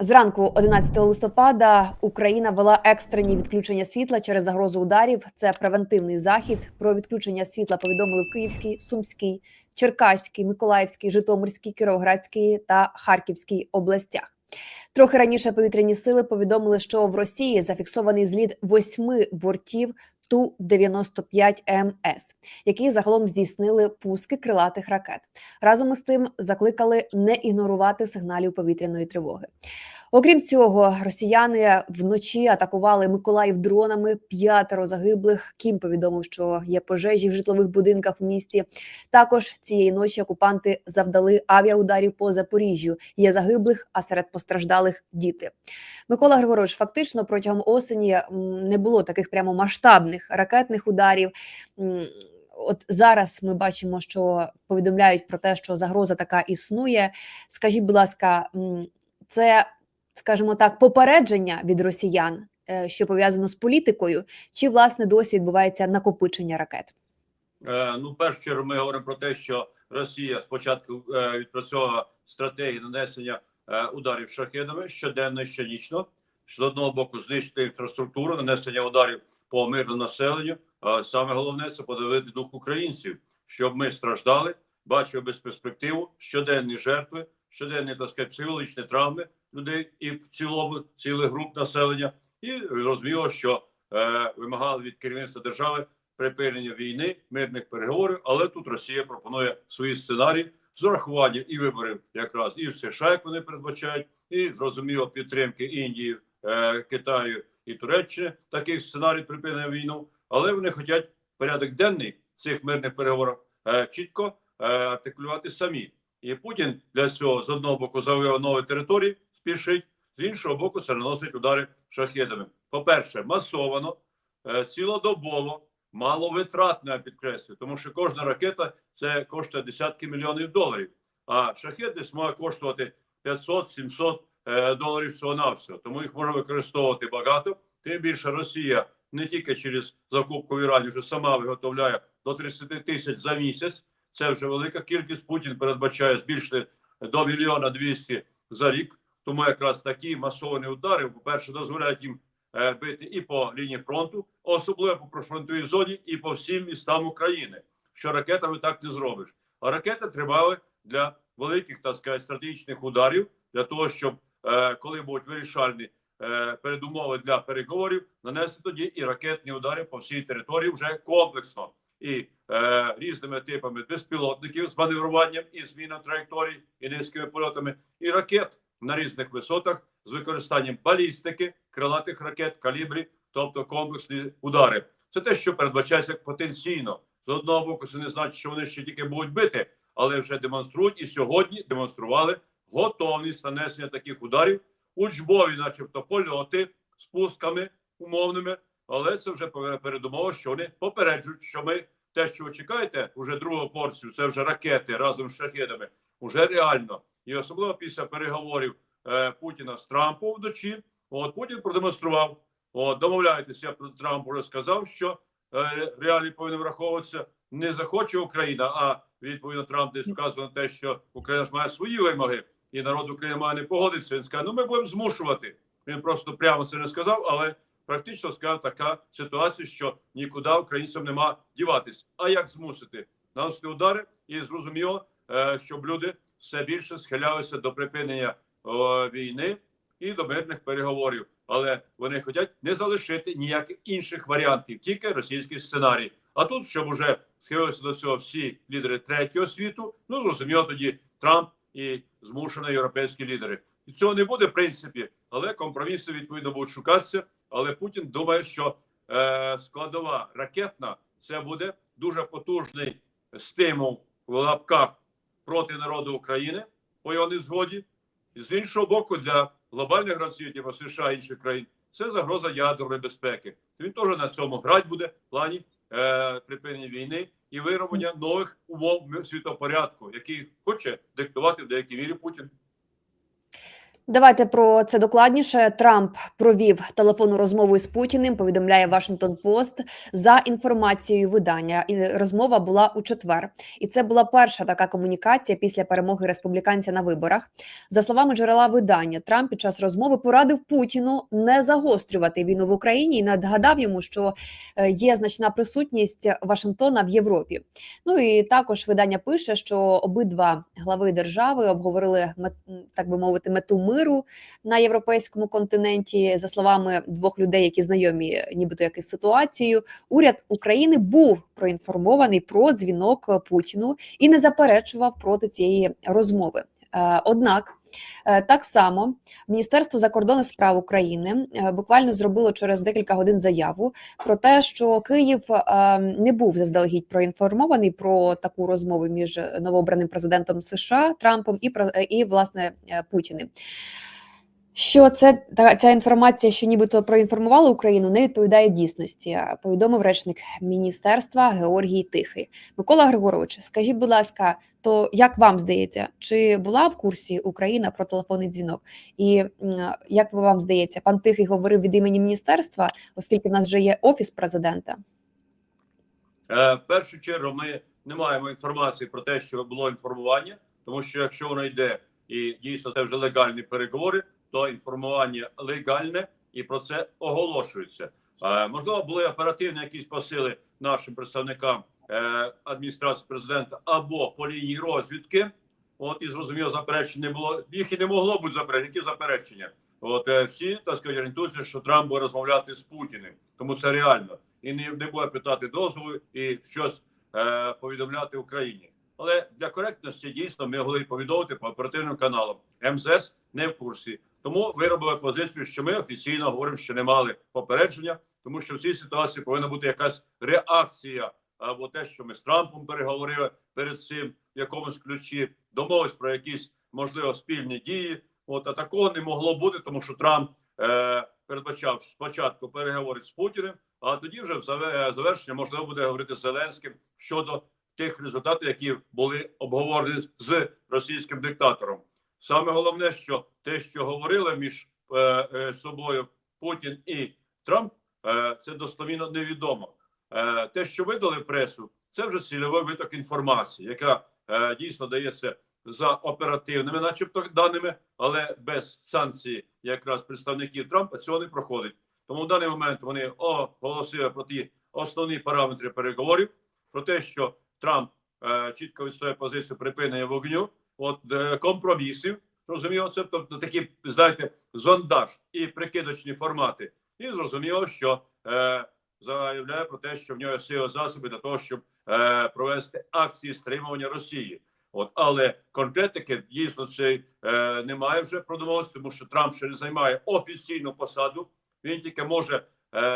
Зранку 11 листопада Україна ввела екстрені відключення світла через загрозу ударів. Це превентивний захід. Про відключення світла повідомили в Київській, Сумській, Черкаській, Миколаївській, Житомирській, Кіровоградській та Харківській областях. Трохи раніше повітряні сили повідомили, що в Росії зафіксований зліт восьми бортів ту 95 МС, які загалом здійснили пуски крилатих ракет. Разом із тим закликали не ігнорувати сигналів повітряної тривоги. Окрім цього, росіяни вночі атакували Миколаїв дронами. П'ятеро загиблих. Кім повідомив, що є пожежі в житлових будинках в місті. Також цієї ночі окупанти завдали авіаударів по Запоріжжю. Є загиблих, а серед постраждалих діти. Микола Григорович, фактично протягом осені не було таких прямо масштабних ракетних ударів. От зараз ми бачимо, що повідомляють про те, що загроза така існує. Скажіть, будь ласка, це, скажімо так, попередження від росіян, е, що пов'язано з політикою, чи власне досі відбувається накопичення ракет? Е, Ну, в першу чергу, ми говоримо про те, що Росія спочатку е, відпрацьовувала стратегію нанесення ударів шахедами щоденно і щонічно. З одного боку, знищити інфраструктуру, нанесення ударів по мирному населенню. Саме головне це подавити дух українців, щоб ми страждали, бачили безперспективу, щоденні жертви, щоденні так сказати, психологічні травми людей і в цілому цілих груп населення. І розуміло, що е, вимагали від керівництва держави припинення війни, мирних переговорів, але тут Росія пропонує свої сценарії з урахуванням і виборів, якраз і в США, як вони передбачають, і зрозуміло підтримки Індії, е, Китаю і Туреччини таких сценарій припинення війну. Але вони хочуть порядок денний цих мирних переговорів е, чітко е, артикулювати самі. І Путін для цього з одного боку завоював нові території, спішить, з іншого боку, це наносить удари шахедами. По-перше, масовано, е, цілодобово, маловитратно, я підкреслюю, тому що кожна ракета це коштує десятки мільйонів доларів. А шахет десь має коштувати 500-700 е, доларів всього навсього. Тому їх можна використовувати багато. Тим більше Росія не тільки через закупку в Ірані вже сама виготовляє до 30 тисяч за місяць. Це вже велика кількість. Путін передбачає збільшити до мільйона 200 за рік. Тому якраз такі масовані удари, по-перше, дозволяють їм е, бити і по лінії фронту, особливо по прифронтовій зоні, і по всім містам України. Що ракетами так не зробиш. А ракети тривали для великих так сказати, стратегічних ударів, для того, щоб е, коли будуть вирішальні е, передумови для переговорів, нанести тоді і ракетні удари по всій території вже комплексно і е, різними типами безпілотників з маневруванням і зміною траєкторій і низькими польотами, і ракет на різних висотах з використанням балістики, крилатих ракет, калібрів, тобто комплексні удари. Це те, що передбачається потенційно. З одного боку, це не значить, що вони ще тільки будуть бити, але вже демонструють і сьогодні демонстрували готовність нанесення таких ударів, учбові, начебто, польоти з пусками умовними. Але це вже передумова, що вони попереджують, що ми те, що ви чекаєте, вже другу порцію, це вже ракети разом з шахедами, вже реально. І особливо після переговорів е, Путіна з Трампом вночі. От Путін продемонстрував. От домовляєтеся, я про Трамп вже сказав, що е, реалії повинні враховуватися. Не захоче Україна, а відповідно Трамп десь вказує на те, що Україна ж має свої вимоги, і народ України має не погодитися. Він скаже, ну ми будемо змушувати. Він просто прямо це не сказав, але практично сказав така ситуація, що нікуди українцям нема діватись. А як змусити наносити удари? І зрозуміло, е, щоб люди все більше схилялися до припинення війни і до мирних переговорів. Але вони хочуть не залишити ніяких інших варіантів, тільки російський сценарій. А тут, щоб уже схилилися до цього всі лідери третього світу, ну зрозуміло тоді Трамп і змушені європейські лідери. І цього не буде в принципі, але компроміси відповідно будуть шукатися. Але Путін думає, що е, складова ракетна це буде дуже потужний стимул в лапках проти народу України по його незгоді. І з іншого боку, для глобальних гравців, типу США і інших країн, це загроза ядерної безпеки. Він теж на цьому грати буде в плані е, припинення війни і вироблення нових умов світопорядку, який хоче диктувати в деякій мірі Путін. Давайте про це докладніше. Трамп провів телефонну розмову із Путіним. Повідомляє Вашингтон Пост за інформацією видання. І розмова була у четвер. І це була перша така комунікація після перемоги республіканця на виборах. За словами джерела видання, Трамп під час розмови порадив Путіну не загострювати війну в Україні і нагадав йому, що е, є значна присутність Вашингтона в Європі. Ну і також видання пише, що обидва глави держави обговорили так би мовити, мету миру на європейському континенті. За словами двох людей, які знайомі, нібито якось з ситуацією, уряд України був проінформований про дзвінок Путіну і не заперечував проти цієї розмови. Е, Однак е, так само Міністерство закордонних справ України е, буквально зробило через декілька годин заяву про те, що Київ не був заздалегідь проінформований про таку розмову між новообраним президентом США Трампом і і власне Путіним. Що це ця інформація, що нібито проінформувала Україну, не відповідає дійсності. Повідомив речник міністерства Георгій Тихий. Микола Григорович, скажіть, будь ласка, то як вам здається, чи була в курсі Україна про телефонний дзвінок? І як вам здається, пан Тихий говорив від імені міністерства, оскільки в нас вже є офіс президента? Е, В першу чергу ми не маємо інформації про те, що було інформування, тому що якщо воно йде і дійсно це вже легальні переговори, то інформування легальне і про це оголошується. Е, Можливо, були оперативні якісь посили нашим представникам е, адміністрації президента або по лінії розвідки. От і зрозуміло, заперечень не було. Їх і не могло бути заперечень. Які заперечення? От е, всі так сказати, орієнтуються, що Трамп буде розмовляти з Путіним, тому це реально і не, не буде питати дозволу і щось е, повідомляти Україні. Але для коректності дійсно ми могли повідомити по оперативним каналам. МЗС не в курсі. Тому виробили позицію, що ми офіційно говоримо, що не мали попередження, тому що в цій ситуації повинна бути якась реакція або те, що ми з Трампом переговорили перед цим в якомусь ключі, домовились про якісь можливо спільні дії. От а такого не могло бути, тому що Трамп е, передбачав спочатку переговори з Путіним, а тоді вже в завершення можливо буде говорити з Зеленським щодо тих результатів, які були обговорені з російським диктатором. Саме головне, що те, що говорили між е, е, собою Путін і Трамп, е, це достовірно невідомо. Е, те, що видали пресу, це вже цільовий виток інформації, яка е, дійсно дається за оперативними, начебто, даними, але без санкції якраз представників Трампа цього не проходить. Тому в даний момент вони оголосили про ті основні параметри переговорів, про те, що Трамп е, чітко відстоює позицію припинення вогню, от е, компромісів. Зрозуміло, це тобто такі, знаєте, зондаж і прикидочні формати. І зрозуміло, що е, заявляє про те, що в нього є сили засоби для того, щоб е, провести акції стримування Росії. От, але конкретики дійсно цей е, немає вже продовольства, тому що Трамп ще не займає офіційну посаду. Він тільки може е,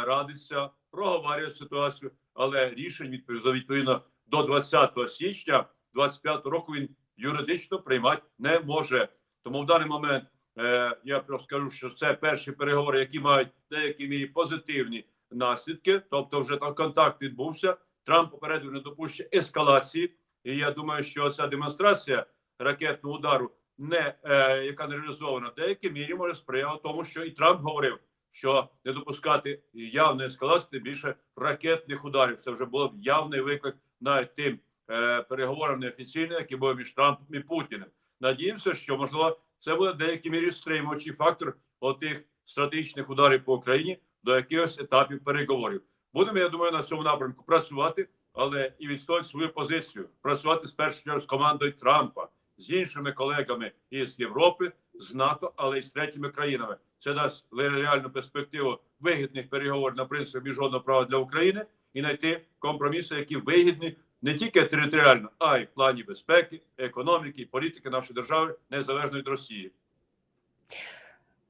радитися, проговорювати ситуацію, але рішень відповідно, відповідно до 20 січня 25 року він юридично приймати не може. Тому в даний момент е, я просто скажу, що це перші переговори, які мають в деякій мірі позитивні наслідки. Тобто, вже там контакт відбувся. Трамп попередив недопущення ескалації. І я думаю, що ця демонстрація ракетного удару, не е, яка не реалізована, в деякій мірі може сприяти тому, що і Трамп говорив, що не допускати явної ескалації, більше ракетних ударів. Це вже було явний виклик навіть тим е, переговорам неофіційним, які були між Трампом і Путіним. Надіємося, що можливо це буде в деякій мірі стримуючий фактор отих стратегічних ударів по Україні до якихось етапів переговорів. Будемо, я думаю, на цьому напрямку працювати, але і відстоювати свою позицію, працювати з першою з командою Трампа, з іншими колегами із Європи, з НАТО, але й з третіми країнами. Це дасть реальну перспективу вигідних переговорів на принципі міжнародного права для України і знайти компроміси, які вигідні не тільки територіально, а й в плані безпеки, економіки, політики нашої держави незалежно від Росії.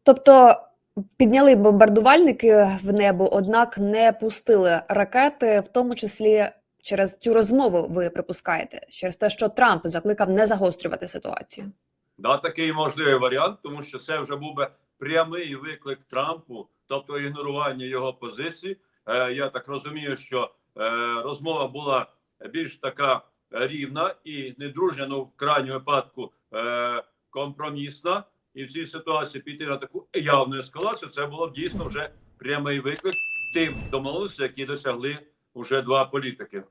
Тобто підняли бомбардувальники в небо, однак не пустили ракети, в тому числі через цю розмову ви припускаєте, через те, що Трамп закликав не загострювати ситуацію. Да, такий можливий варіант, тому що це вже був би прямий виклик Трампу, тобто ігнорування його позиції. Е, я так розумію, що е, розмова була більш така рівна і недружня, ну в крайньому випадку е, компромісна. І в цій ситуації піти на таку явну ескалацію, це було дійсно вже прямий виклик тим домовленостям, які досягли вже два політики.